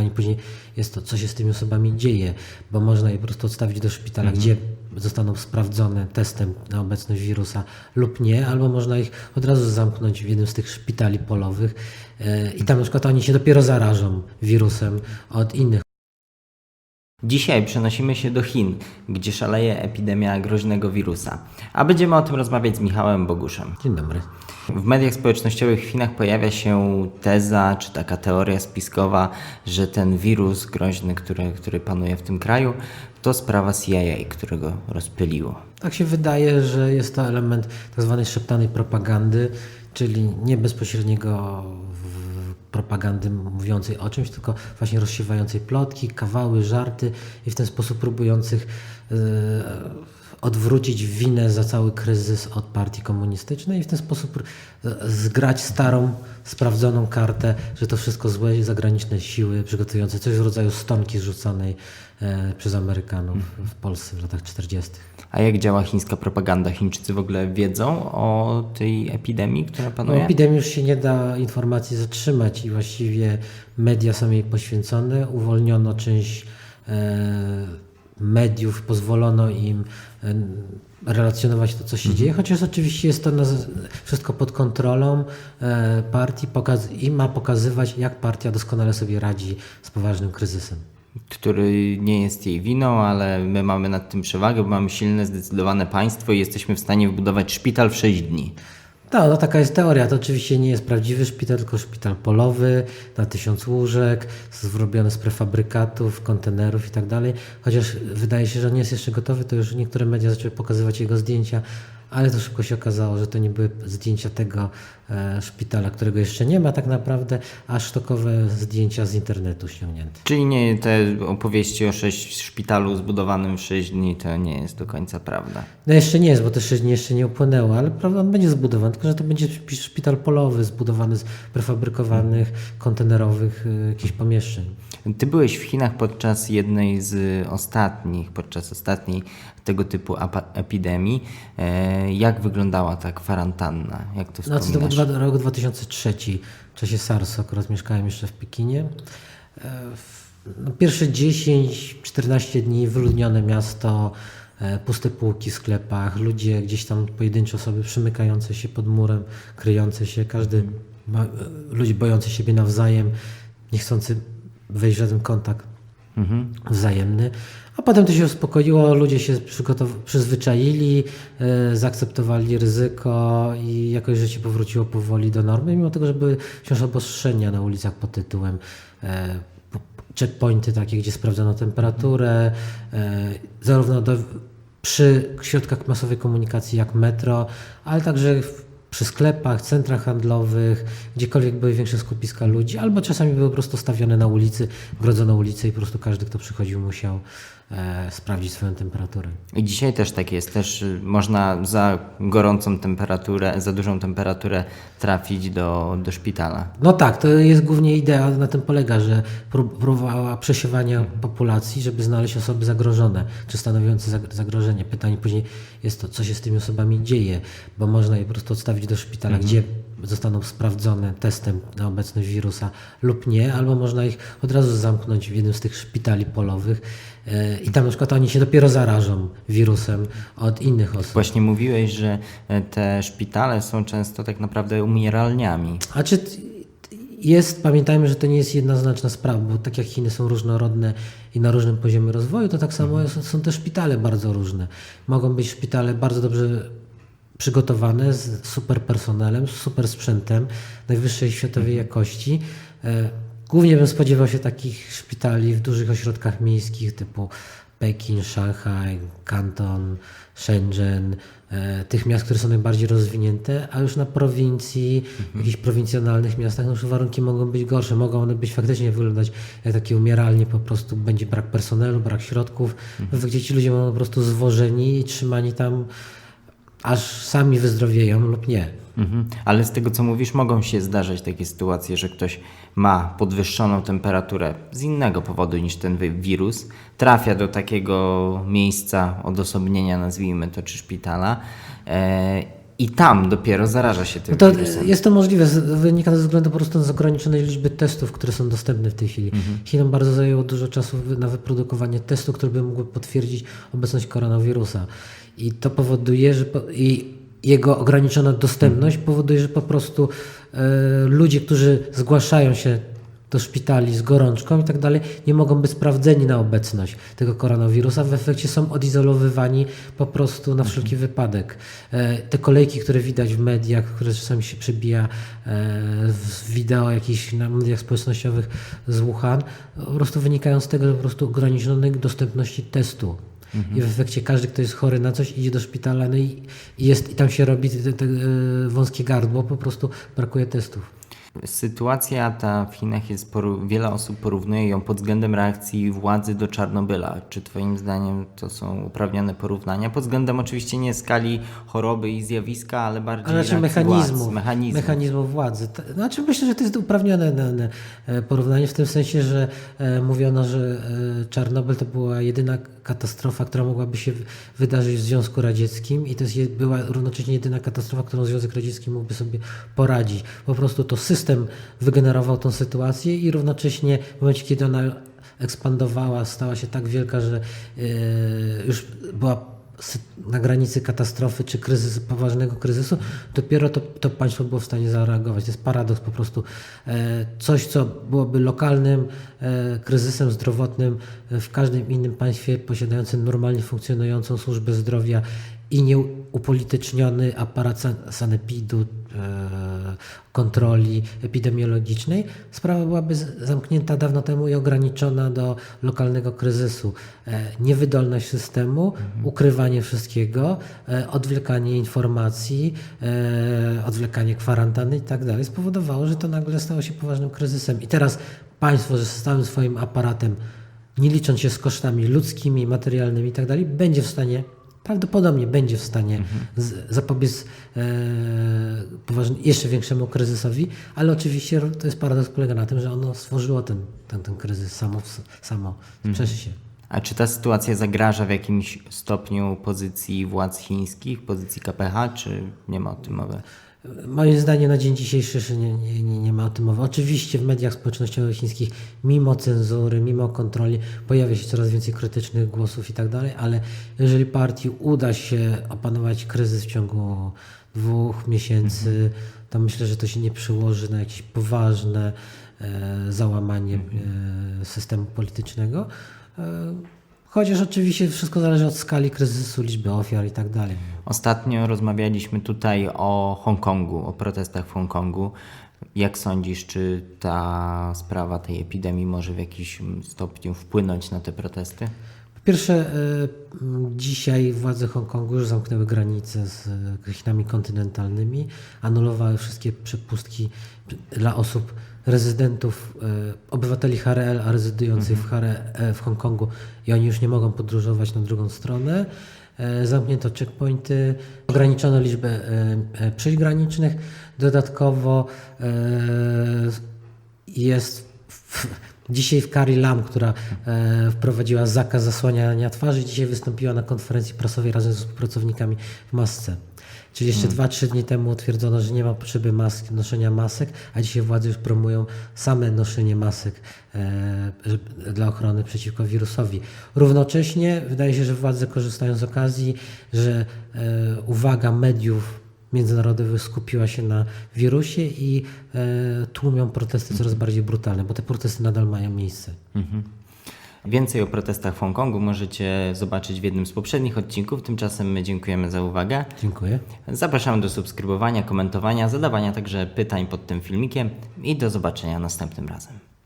Pytanie później jest to, co się z tymi osobami dzieje, bo można je po prostu odstawić do szpitala, gdzie zostaną sprawdzone testem na obecność wirusa lub nie, albo można ich od razu zamknąć w jednym z tych szpitali polowych e, i tam na przykład oni się dopiero zarażą wirusem od innych Dzisiaj przenosimy się do Chin, gdzie szaleje epidemia groźnego wirusa. A będziemy o tym rozmawiać z Michałem Boguszem. Dzień dobry. W mediach społecznościowych w Chinach pojawia się teza, czy taka teoria spiskowa, że ten wirus groźny, który, który panuje w tym kraju, to sprawa CIA, którego rozpyliło. Tak się wydaje, że jest to element tak zwanej szeptanej propagandy, czyli nie bezpośredniego propagandy mówiącej o czymś, tylko właśnie rozsiewającej plotki, kawały, żarty i w ten sposób próbujących e, odwrócić winę za cały kryzys od partii komunistycznej i w ten sposób e, zgrać starą, sprawdzoną kartę, że to wszystko złe zagraniczne siły przygotujące coś w rodzaju stonki zrzucanej e, przez Amerykanów w Polsce w latach 40. A jak działa chińska propaganda? Chińczycy w ogóle wiedzą o tej epidemii, która No, panuje? epidemii już się nie da informacji zatrzymać i właściwie media są jej poświęcone. Uwolniono część e, mediów, pozwolono im relacjonować to, co się dzieje, chociaż oczywiście jest to wszystko pod kontrolą e, partii i ma pokazywać, jak partia doskonale sobie radzi z poważnym kryzysem. który nie jest jej winą, ale my mamy nad tym przewagę, bo mamy silne, zdecydowane państwo i jesteśmy w stanie wybudować szpital w 6 dni. Tak, no taka jest teoria. To oczywiście nie jest prawdziwy szpital, tylko szpital polowy na tysiąc łóżek, zrobiony z prefabrykatów, kontenerów i tak dalej. Chociaż wydaje się, że nie jest jeszcze gotowy, to już niektóre media zaczęły pokazywać jego zdjęcia, ale to szybko się okazało, że to nie były zdjęcia tego e, szpitala, którego jeszcze nie ma tak naprawdę, a sztokowe zdjęcia z internetu ściągnięte. Czyli nie te opowieści o sześć szpitalu zbudowanym w 6 dni to nie jest do końca prawda. No jeszcze nie jest, bo te 6 dni jeszcze nie upłynęło, ale prawda, on będzie zbudowany, tylko że to będzie szpi- szpital polowy, zbudowany z prefabrykowanych, kontenerowych y, jakichś pomieszczeń. Ty byłeś w Chinach podczas jednej z ostatnich, podczas ostatniej tego typu epidemii. E, jak wyglądała ta kwarantanna? Jak to Znaczy to był wspominasz? rok 2003, w czasie SARS, akurat mieszkałem jeszcze w Pekinie. E, No, pierwsze 10-14 dni wyludnione miasto, e, puste półki w sklepach, ludzie gdzieś tam pojedyncze osoby przymykające się pod murem, kryjące się, każdy, e, ludzie bojący siebie nawzajem, nie chcący wejść w żaden kontakt wzajemny. A potem to się uspokoiło, ludzie się przyzwyczaili, e, zaakceptowali ryzyko i jakoś życie powróciło powoli do normy, mimo tego, że były wciąż obostrzenia na ulicach pod tytułem po- checkpointy takie, gdzie sprawdzano temperaturę, e, zarówno do, przy środkach masowej komunikacji jak metro, ale także w, przy sklepach, centrach handlowych, gdziekolwiek były większe skupiska ludzi, albo czasami były po prostu stawione na ulicy, grodzono ulicy i po prostu każdy, kto przychodził, musiał sprawdzić swoją temperaturę. I dzisiaj też tak jest. Też y, można za gorącą temperaturę, za dużą temperaturę trafić do, do szpitala. No tak, to jest głównie idea, na tym polega, że prób- próbowała przesiewania populacji, żeby znaleźć osoby zagrożone, czy stanowiące zag- zagrożenie. Pytanie później jest to, co się z tymi osobami dzieje, bo można je po prostu odstawić do szpitala, gdzie zostaną sprawdzone testem na obecność wirusa lub nie, albo można ich od razu zamknąć w jednym z tych szpitali polowych e, i tam na przykład oni się dopiero zarażą wirusem od innych osób. Właśnie mówiłeś, że e, te szpitale są często tak naprawdę umieralniami. A czy jest, pamiętajmy, że to nie jest jednoznaczna sprawa, bo tak jak Chiny są różnorodne i na różnym poziomie rozwoju, to tak samo są, są też szpitale bardzo różne. Mogą być szpitale bardzo dobrze przygotowane, z super personelem, z super sprzętem najwyższej światowej jakości. E, Głównie bym spodziewał się takich szpitali w dużych ośrodkach miejskich typu Pekin, Szanghaj, Kanton, Shenzhen, e, tych miast, które są najbardziej rozwinięte, a już na prowincji, w jakichś prowincjonalnych miastach, no już warunki mogą być gorsze. Mogą one być faktycznie wyglądać jak takie umieralnie, po prostu będzie brak personelu, brak środków, gdzie ci ludzie będą po prostu zwożeni i trzymani tam, aż sami wyzdrowieją lub nie. Mhm. Ale z tego co mówisz, mogą się zdarzać takie sytuacje, że ktoś ma podwyższoną temperaturę z innego powodu niż ten wi- wirus, trafia do takiego miejsca odosobnienia, nazwijmy to, czy szpitala e, i tam dopiero zaraża się tym to wirusem. jest to możliwe, wynika to ze względu po prostu z ograniczonej liczby testów, które są dostępne w tej chwili. Chinom bardzo zajęło dużo czasu na wyprodukowanie testu, który by mógł potwierdzić obecność koronawirusa. I to powoduje, że po, i jego ograniczona dostępność powoduje, że po prostu e, ludzie, którzy zgłaszają się do szpitali z gorączką i tak dalej, nie mogą być sprawdzeni na obecność tego koronawirusa. W efekcie są odizolowywani po prostu na wszelki wypadek. E, Te kolejki, które widać w mediach, które czasami się przebija e, w wideo jakichś na mediach społecznościowych z Wuhan, po prostu wynikają z tego że po prostu ograniczonej dostępności testu. I w efekcie każdy, kto jest chory na coś, idzie do szpitala no i, jest, i tam się robi te, te, e, wąskie gardło, po prostu brakuje testów. Sytuacja ta w Chinach jest, wiele osób porównuje ją pod względem reakcji władzy do Czarnobyla. Czy Twoim zdaniem to są uprawnione porównania? Pod względem oczywiście nie skali choroby i zjawiska, ale bardziej Ale znaczy mechanizmu, władz, mechanizmu. mechanizmu władzy. Znaczy myślę, że to jest uprawnione na, na e, porównanie w tym sensie, że e, mówiono, że e, Czarnobyl to była jedyna katastrofa, która mogłaby się wydarzyć w Związku Radzieckim i to jest, je- była równocześnie jedyna katastrofa, którą Związek Radziecki mógłby sobie poradzić. Po prostu to system wygenerował tą sytuację i równocześnie w momencie, kiedy ona ekspandowała, stała się tak wielka, że e, już była na granicy katastrofy czy kryzysu, poważnego kryzysu, dopiero to, to państwo było w stanie zareagować. To jest paradoks po prostu. E, coś, co byłoby lokalnym e, kryzysem zdrowotnym e, w każdym innym państwie posiadającym normalnie funkcjonującą służbę zdrowia i nieupolityczniony aparat san- sanepidu, e, kontroli epidemiologicznej, sprawa byłaby zamknięta dawno temu i ograniczona do lokalnego kryzysu. E, Niewydolność systemu, ukrywanie wszystkiego, e, odwlekanie informacji, odwlekanie kwarantanny i tak dalej spowodowało, że to nagle stało się poważnym kryzysem. I teraz państwo ze całym swoim aparatem, nie licząc się z kosztami ludzkimi, materialnymi i tak dalej, będzie w stanie prawdopodobnie będzie w stanie z, zapobiec e, jeszcze większemu kryzysowi, ale oczywiście to jest paradoks polega na tym, że ono stworzyło ten, ten, ten kryzys samo, samo przez się. A czy ta sytuacja zagraża w jakimś stopniu pozycji władz chińskich, pozycji KPH, czy nie ma o tym mowy? Moim zdaniem na dzień dzisiejszy nie, nie, nie, nie ma o tym mowy. Oczywiście w mediach społecznościowych chińskich, mimo cenzury, mimo kontroli, pojawia się coraz więcej krytycznych głosów i tak dalej, ale jeżeli partii uda się opanować kryzys w ciągu dwóch miesięcy, to myślę, że to się nie przełoży na jakieś poważne e, załamanie e, systemu politycznego. E, chociaż oczywiście wszystko zależy od skali kryzysu, liczby ofiar i tak dalej. Ostatnio rozmawialiśmy tutaj o Hongkongu, o protestach w Hongkongu. Jak sądzisz, czy ta sprawa tej epidemii może w jakimś stopniu wpłynąć na te protesty? Pierwsze, e, dzisiaj władze Hongkongu już zamknęły granice z Chinami kontynentalnymi, anulowały wszystkie przepustki dla osób, rezydentów, e, obywateli HRL, a rezydujących w, HRL, e, w Hongkongu i oni już nie mogą podróżować na drugą stronę. Zamknięto checkpointy, ograniczono liczbę przejść granicznych. Dodatkowo jest w, dzisiaj w Carrie Lam, która e, wprowadziła zakaz zasłaniania twarzy, dzisiaj wystąpiła na konferencji prasowej razem z współpracownikami w masce. Czyli jeszcze dwa, trzy dni temu utwierdzono, że nie ma potrzeby mask, noszenia masek, a dzisiaj władze już promują same noszenie masek e, dla ochrony przeciwko wirusowi. Równocześnie wydaje się, że władze korzystają z okazji, że e, uwaga mediów międzynarodowych skupiła się na wirusie i e, tłumią protesty coraz bardziej brutalne, bo te protesty nadal mają miejsce. Więcej o protestach w Hongkongu możecie zobaczyć w jednym z poprzednich odcinków. Tymczasem my dziękujemy za uwagę. Dziękuję. Zapraszamy do subskrybowania, komentowania, zadawania także pytań pod tym filmikiem i do zobaczenia następnym razem.